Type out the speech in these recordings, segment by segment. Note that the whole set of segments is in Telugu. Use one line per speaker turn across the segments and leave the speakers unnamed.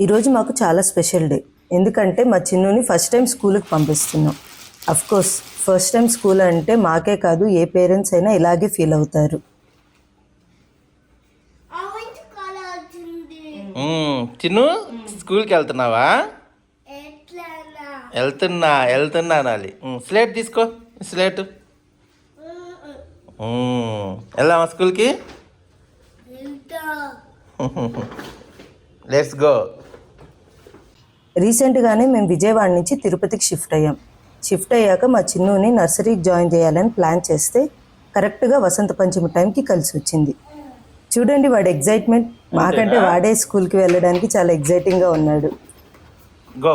ఈరోజు మాకు చాలా స్పెషల్ డే. ఎందుకంటే మా చిన్నుని ఫస్ట్ టైం స్కూల్కి పంపిస్తున్నాం. Of course first time school అంటే మాకే కాదు ఏ పేరెంట్స్ అయినా ఇలాగే ఫీల్ అవుతారు.
చిన్ను స్కూల్కి వెళ్తున్నావా? వెళ్తున్నా వెళ్తున్నా అనాలి. స్లేట్ తీసుకో స్లేట్. వెళ్దామా స్కూల్కి?
వెళ్తా.
లెట్స్ గో
రీసెంట్గానే మేము విజయవాడ నుంచి తిరుపతికి షిఫ్ట్ అయ్యాం. షిఫ్ట్ అయ్యాక మా చిన్నుని నర్సరీకి జాయిన్ చేయాలని ప్లాన్ చేస్తే కరెక్ట్గా వసంత పంచమి టైంకి కలిసి వచ్చింది. చూడండి వాడి ఎగ్జైట్మెంట్ మాకంటే వాడే స్కూల్కి వెళ్ళడానికి చాలా ఎగ్జైటింగ్గా ఉన్నాడు.
గో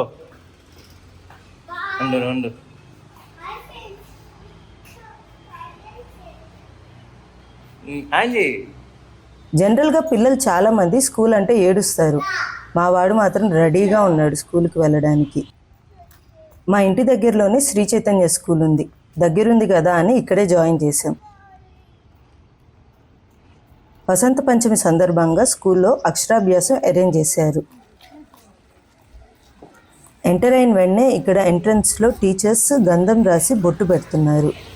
జనరల్గా పిల్లలు చాలామంది స్కూల్ అంటే ఏడుస్తారు. మా వాడు మాత్రం రెడీగా ఉన్నాడు స్కూల్కి వెళ్ళడానికి. మా ఇంటి దగ్గరలోనే శ్రీ చైతన్య స్కూల్ ఉంది. దగ్గరుంది కదా అని ఇక్కడే జాయిన్ చేశాం. వసంత పంచమి సందర్భంగా స్కూల్లో అక్షరాభ్యాసం అరేంజ్ చేశారు. ఎంటర్ అయిన వెంటనే ఇక్కడ ఎంట్రన్స్లో టీచర్స్ గంధం రాసి బొట్టు పెడుతున్నారు.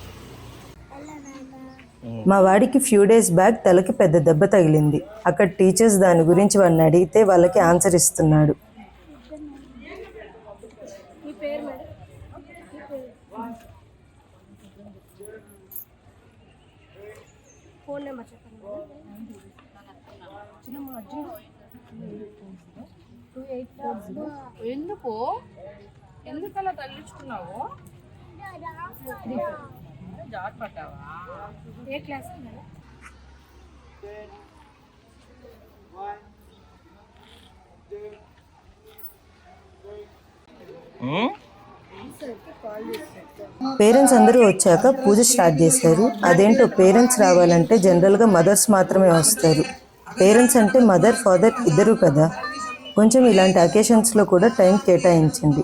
మా వాడికి ఫ్యూ డేస్ బ్యాక్ తలకి పెద్ద దెబ్బ తగిలింది. అక్కడ టీచర్స్ దాని గురించి వాడిని అడిగితే వాళ్ళకి ఆన్సర్ ఇస్తున్నాడు.
ఎందుకు? ఎందుకు అలా తగిలించుకున్నావు? జాట్ పట్టావా ఏ క్లాస్?
పేరెంట్స్ అందరూ వచ్చాక పూజ స్టార్ట్ చేశారు అదేంటో పేరెంట్స్ రావాలంటే జనరల్గా మదర్స్ మాత్రమే వస్తారు. పేరెంట్స్ అంటే మదర్ ఫాదర్ ఇద్దరు కదా. కొంచెం ఇలాంటి అకేషన్స్లో కూడా టైం కేటాయించండి.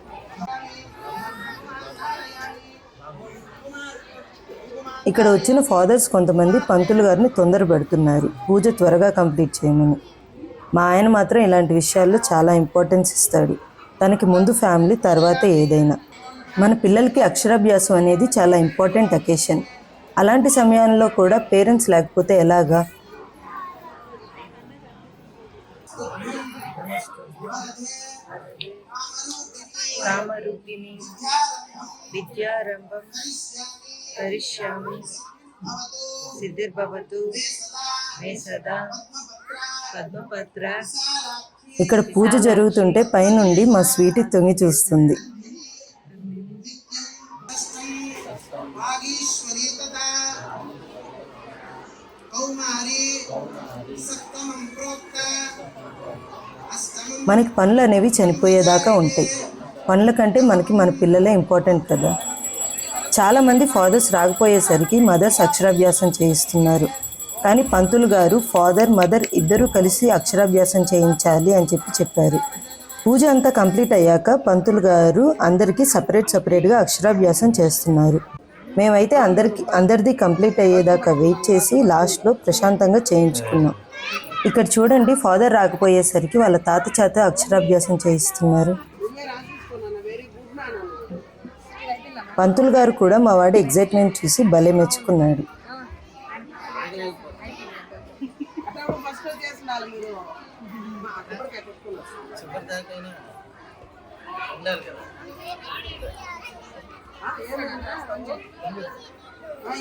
ఇక్కడ వచ్చిన ఫాదర్స్ కొంతమంది పంతులు గారిని తొందర పెడుతున్నారు. పూజ త్వరగా కంప్లీట్ చేయమని. మా ఆయన మాత్రం ఇలాంటి విషయాల్లో చాలా ఇంపార్టెన్స్ ఇస్తాడు. తనకి ముందు ఫ్యామిలీ తర్వాత ఏదైనా. మన పిల్లలకి అక్షరాభ్యాసం అనేది చాలా ఇంపార్టెంట్ అకేషన్. అలాంటి సమయాల్లో కూడా పేరెంట్స్ లేకపోతే ఎలాగా?
విద్యారంభం కరిష్యామి సిద్ధిర్భవతు మే సదా. పద్మపత్ర.
ఇక్కడ పూజ జరుగుతుంటే పైనుండి మా స్వీటి తొంగి చూస్తుంది. మనకి పనులు అనేవి చనిపోయేదాకా ఉంటాయి. పనుల కంటే మనకి మన పిల్లలే ఇంపార్టెంట్ కదా. చాలామంది ఫాదర్స్ రాకపోయేసరికి మదర్స్ అక్షరాభ్యాసం చేయిస్తున్నారు. కానీ పంతులు గారు ఫాదర్ మదర్ ఇద్దరూ కలిసి అక్షరాభ్యాసం చేయించాలి అని చెప్పి చెప్పారు. పూజ అంతా కంప్లీట్ అయ్యాక పంతులు గారు అందరికీ సపరేట్ సపరేట్గా అక్షరాభ్యాసం చేస్తున్నారు. మేమైతే అందరికి అందరిది కంప్లీట్ అయ్యేదాకా వెయిట్ చేసి లాస్ట్లో ప్రశాంతంగా చేయించుకున్నాం. ఇక్కడ చూడండి ఫాదర్ రాకపోయేసరికి వాళ్ళ తాత చేత అక్షరాభ్యాసం చేయిస్తున్నారు. పంతులు గారు కూడా మా వాడి ఎగ్జైట్మెంట్ చూసి భలే మెచ్చుకున్నాడు.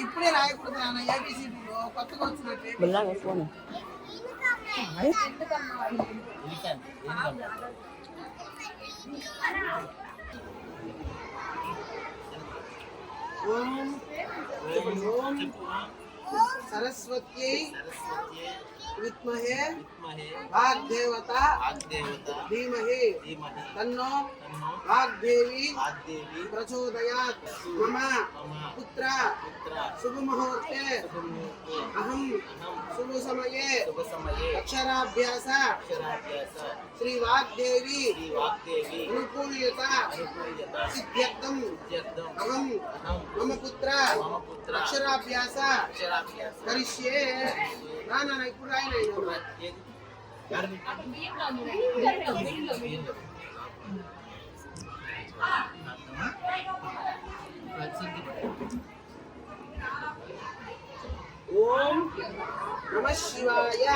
ఇప్పుడే రాయకూడదు నాన్న ఏబిసిడీలో కొత్తగా వచ్చినట్టు ఓం ओम। ओम सरस्वती
विद्महे
वाग्देवता
तन्नो
वाग्देवी
प्रचोदयात्।
मम
पुत्र
शुभमुहूर्ते।
अहं
शुभसमये। अक्षराभ्यास।
श्रीवाग्देवी।
अनुकूल्यता।
सिद्ध्यर्थम्।
अहं
मम
पुत्र।
अक्षराभ्यास।
करिष्ये। ना
ना
ना
इप्पुडु
रायना ओम
नमः शिवाय।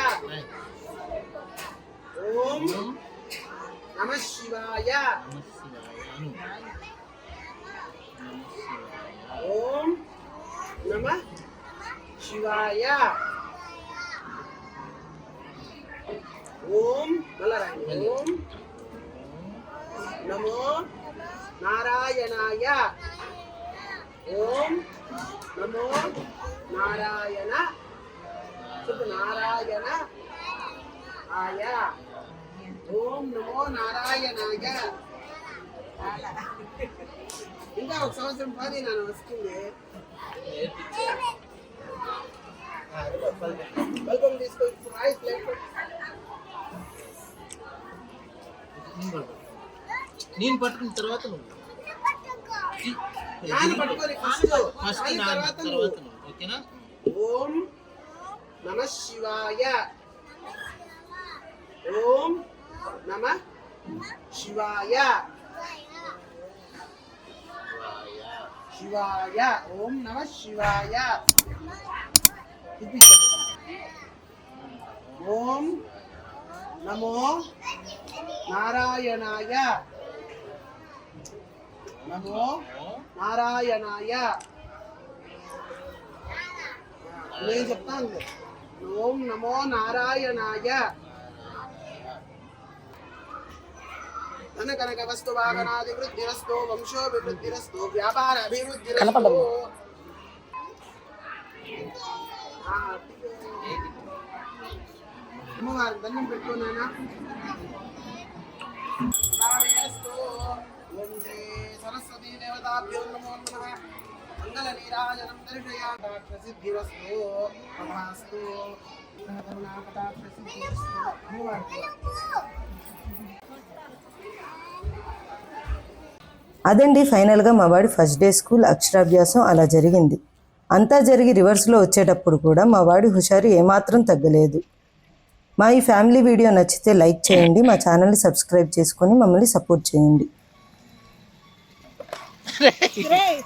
ओम
नमः
शिवाय।
ओम
नमः
शिवाय।
ओम मला
ओम नमो
అక్షరాభ్యాస కరిష్యే నా నాన్న ఇప్పుడు రాయన
ఏది? గారి బిడ్డ.
ఓం నమ శివాయ ఓం నమ శివాయ ఓం నమ శివాయ ఓం మళ్ళా రాయండి ఓం నమో నారాయణాయ ఓం నమో నారాయణ చెప్పు నారాయణ ఆయ ఓం నమో నారాయణాయ ఇంకా ఒక సంవత్సరం పది నన్ను వస్తుంది బల్బం తీసుకో ఇప్పుడు రాయి ప్లేట్
నేను పట్టుకున్న తర్వాత నువ్వు.
ఫస్ట్
నా
తర్వాత నువ్వు.
ఓకేనా?
ఓం నమ శివాయ. ఓం నమ శివాయ. శివాయ. ఓం నమ శివాయ. తిప్పించండి. ఓం నమో నారాయణాయ. నమో నారాయణాయ. నేను చెప్తాను. ఓం నమో నారాయణాయ. ధన కనక వస్తు వాహనాది వృద్ధిరస్తో వంశోభివృద్ధిరస్తో వ్యాపార అభివృద్ధిరస్తో ఆ, అమ్మవారికి దండం పెట్టుకున్నానా సరస్వతీ దేవతాభ్యో నమో మంగళ నీరాజనం
అదండి ఫైనల్గా మా వాడి ఫస్ట్ డే స్కూల్ అక్షరాభ్యాసం అలా జరిగింది. అంతా జరిగి రివర్స్లో వచ్చేటప్పుడు కూడా మా వాడి హుషారు ఏమాత్రం తగ్గలేదు. మా ఈ ఫ్యామిలీ వీడియో నచ్చితే లైక్ చేయండి మా ఛానల్ని సబ్స్క్రైబ్ చేసుకొని మమ్మల్ని సపోర్ట్ చేయండి.
Great. Great.